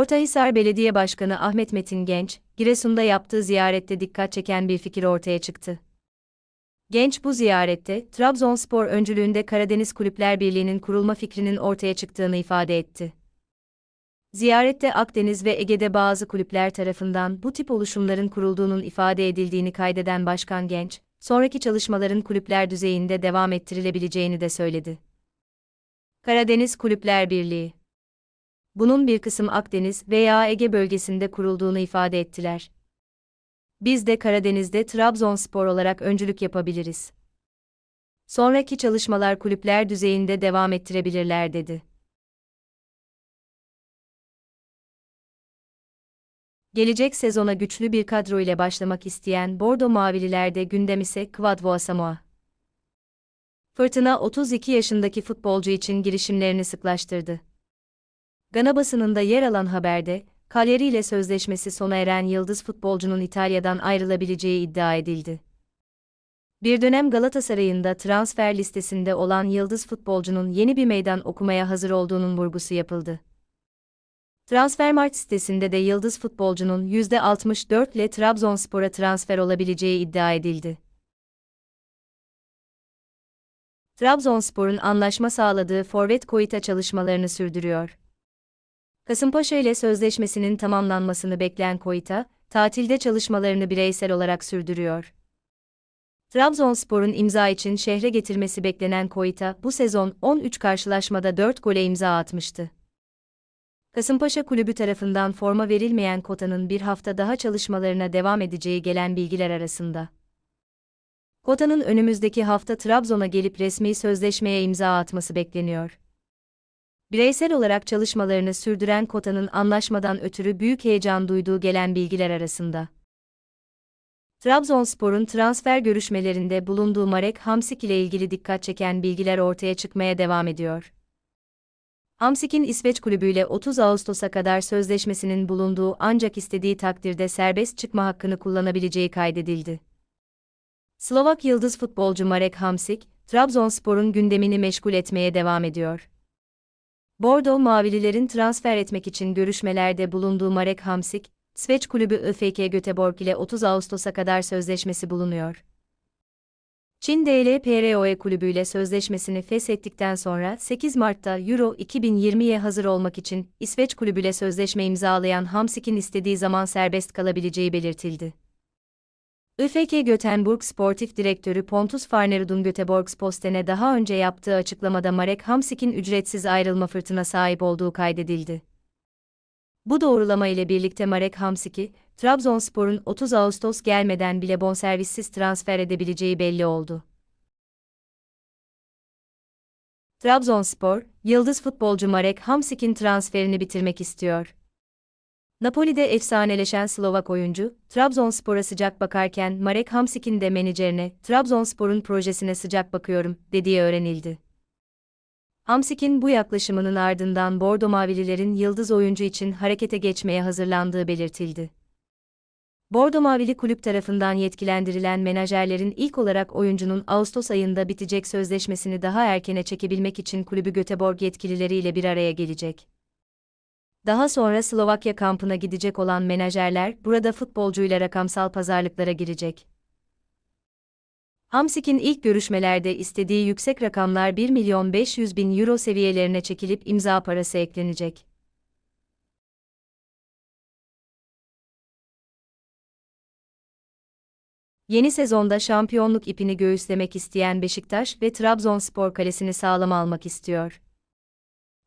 Ortahisar Belediye Başkanı Ahmet Metin Genç, Giresun'da yaptığı ziyarette dikkat çeken bir fikir ortaya çıktı. Genç bu ziyarette, Trabzonspor öncülüğünde Karadeniz Kulüpler Birliği'nin kurulma fikrinin ortaya çıktığını ifade etti. Ziyarette Akdeniz ve Ege'de bazı kulüpler tarafından bu tip oluşumların kurulduğunun ifade edildiğini kaydeden Başkan Genç, sonraki çalışmaların kulüpler düzeyinde devam ettirilebileceğini de söyledi. Karadeniz Kulüpler Birliği Bunun bir kısım Akdeniz veya Ege bölgesinde kurulduğunu ifade ettiler. Biz de Karadeniz'de Trabzonspor olarak öncülük yapabiliriz. Sonraki çalışmalar kulüpler düzeyinde devam ettirebilirler dedi. Gelecek sezona güçlü bir kadro ile başlamak isteyen Bordo Mavililerde gündem ise Quadvo Asamoah. Fırtına 32 yaşındaki futbolcu için girişimlerini sıklaştırdı. Gana basınında yer alan haberde, Cagliari ile sözleşmesi sona eren yıldız futbolcunun İtalya'dan ayrılabileceği iddia edildi. Bir dönem Galatasaray'ın da transfer listesinde olan yıldız futbolcunun yeni bir meydan okumaya hazır olduğunun vurgusu yapıldı. Transfermarkt sitesinde de yıldız futbolcunun %64 ile Trabzonspor'a transfer olabileceği iddia edildi. Trabzonspor'un anlaşma sağladığı forvet Koita çalışmalarını sürdürüyor. Kasımpaşa ile sözleşmesinin tamamlanmasını bekleyen Koita, tatilde çalışmalarını bireysel olarak sürdürüyor. Trabzonspor'un imza için şehre getirmesi beklenen Koita, bu sezon 13 karşılaşmada 4 gole imza atmıştı. Kasımpaşa Kulübü tarafından forma verilmeyen Kota'nın bir hafta daha çalışmalarına devam edeceği gelen bilgiler arasında. Kota'nın önümüzdeki hafta Trabzon'a gelip resmi sözleşmeye imza atması bekleniyor. Bireysel olarak çalışmalarını sürdüren Kota'nın anlaşmadan ötürü büyük heyecan duyduğu gelen bilgiler arasında. Trabzonspor'un transfer görüşmelerinde bulunduğu Marek Hamsik ile ilgili dikkat çeken bilgiler ortaya çıkmaya devam ediyor. Hamsik'in İsveç kulübüyle 30 Ağustos'a kadar sözleşmesinin bulunduğu ancak istediği takdirde serbest çıkma hakkını kullanabileceği kaydedildi. Slovak yıldız futbolcu Marek Hamsik, Trabzonspor'un gündemini meşgul etmeye devam ediyor. Bordo Mavililerin transfer etmek için görüşmelerde bulunduğu Marek Hamsik, İsveç kulübü ÖFK Göteborg ile 30 Ağustos'a kadar sözleşmesi bulunuyor. Çin DLPROE kulübüyle sözleşmesini feshettikten sonra 8 Mart'ta Euro 2020'ye hazır olmak için İsveç kulübüyle sözleşme imzalayan Hamsik'in istediği zaman serbest kalabileceği belirtildi. ÖFK Göteborg Sportif Direktörü Pontus Farnerud'un Göteborg Posten'e daha önce yaptığı açıklamada Marek Hamsik'in ücretsiz ayrılma fırtına sahip olduğu kaydedildi. Bu doğrulama ile birlikte Marek Hamsik'i, Trabzonspor'un 30 Ağustos gelmeden bile bonservissiz transfer edebileceği belli oldu. Trabzonspor, yıldız futbolcu Marek Hamsik'in transferini bitirmek istiyor. Napoli'de efsaneleşen Slovak oyuncu, Trabzonspor'a sıcak bakarken Marek Hamsik'in de menajerine, Trabzonspor'un projesine sıcak bakıyorum, dediği öğrenildi. Hamsik'in bu yaklaşımının ardından Bordo Mavililerin yıldız oyuncu için harekete geçmeye hazırlandığı belirtildi. Bordo Mavili kulüp tarafından yetkilendirilen menajerlerin ilk olarak oyuncunun Ağustos ayında bitecek sözleşmesini daha erkene çekebilmek için kulübü Göteborg yetkilileriyle bir araya gelecek. Daha sonra Slovakya kampına gidecek olan menajerler burada futbolcuyla rakamsal pazarlıklara girecek. Hamsik'in ilk görüşmelerde istediği yüksek rakamlar 1 milyon 500 bin euro seviyelerine çekilip imza parası eklenecek. Yeni sezonda şampiyonluk ipini göğüslemek isteyen Beşiktaş ve Trabzonspor kalesini sağlam almak istiyor.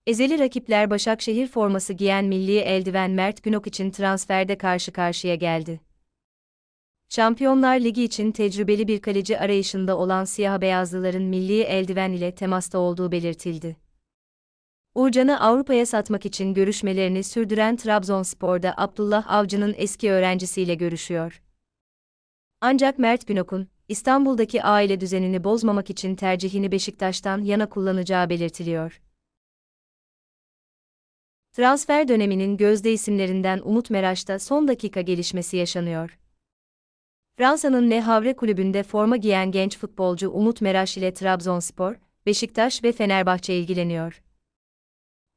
Ezeli rakipler Başakşehir forması giyen milli eldiven Mert Günok için transferde karşı karşıya geldi. Şampiyonlar Ligi için tecrübeli bir kaleci arayışında olan siyah beyazlıların milli eldiven ile temasta olduğu belirtildi. Uğurcan'ı Avrupa'ya satmak için görüşmelerini sürdüren Trabzonspor'da Abdullah Avcı'nın eski öğrencisiyle görüşüyor. Ancak Mert Günok'un, İstanbul'daki aile düzenini bozmamak için tercihini Beşiktaş'tan yana kullanacağı belirtiliyor. Transfer döneminin gözde isimlerinden Umut Meraş'ta son dakika gelişmesi yaşanıyor. Fransa'nın Le Havre kulübünde forma giyen genç futbolcu Umut Meraş ile Trabzonspor, Beşiktaş ve Fenerbahçe ilgileniyor.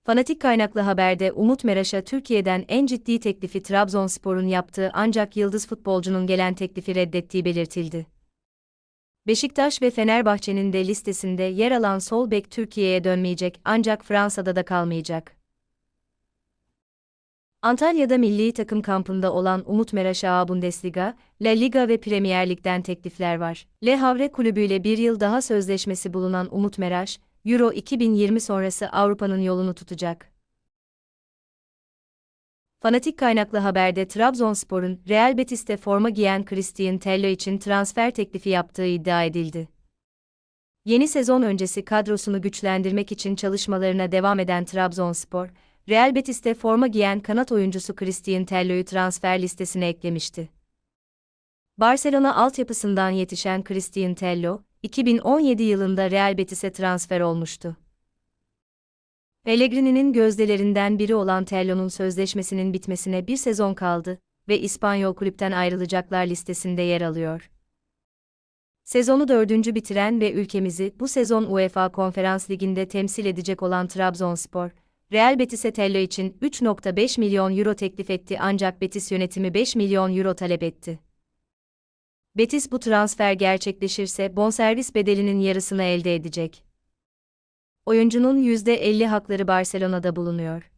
Fanatik kaynaklı haberde Umut Meraş'a Türkiye'den en ciddi teklifi Trabzonspor'un yaptığı ancak yıldız futbolcunun gelen teklifi reddettiği belirtildi. Beşiktaş ve Fenerbahçe'nin de listesinde yer alan sol bek Türkiye'ye dönmeyecek ancak Fransa'da da kalmayacak. Antalya'da milli takım kampında olan Umut Meraş'a Bundesliga, La Liga ve Premier Lig'den teklifler var. Le Havre kulübüyle bir yıl daha sözleşmesi bulunan Umut Meraş, Euro 2020 sonrası Avrupa'nın yolunu tutacak. Fanatik kaynaklı haberde Trabzonspor'un Real Betis'te forma giyen Christian Tello için transfer teklifi yaptığı iddia edildi. Yeni sezon öncesi kadrosunu güçlendirmek için çalışmalarına devam eden Trabzonspor, Real Betis'te forma giyen kanat oyuncusu Christian Tello'yu transfer listesine eklemişti. Barcelona altyapısından yetişen Christian Tello, 2017 yılında Real Betis'e transfer olmuştu. Pellegrini'nin gözdelerinden biri olan Tello'nun sözleşmesinin bitmesine bir sezon kaldı ve İspanyol kulüpten ayrılacaklar listesinde yer alıyor. Sezonu dördüncü bitiren ve ülkemizi bu sezon UEFA Konferans Ligi'nde temsil edecek olan Trabzonspor, Real Betis'e Tello için 3.5 milyon euro teklif etti ancak Betis yönetimi 5 milyon euro talep etti. Betis bu transfer gerçekleşirse bonservis bedelinin yarısını elde edecek. Oyuncunun %50 hakları Barcelona'da bulunuyor.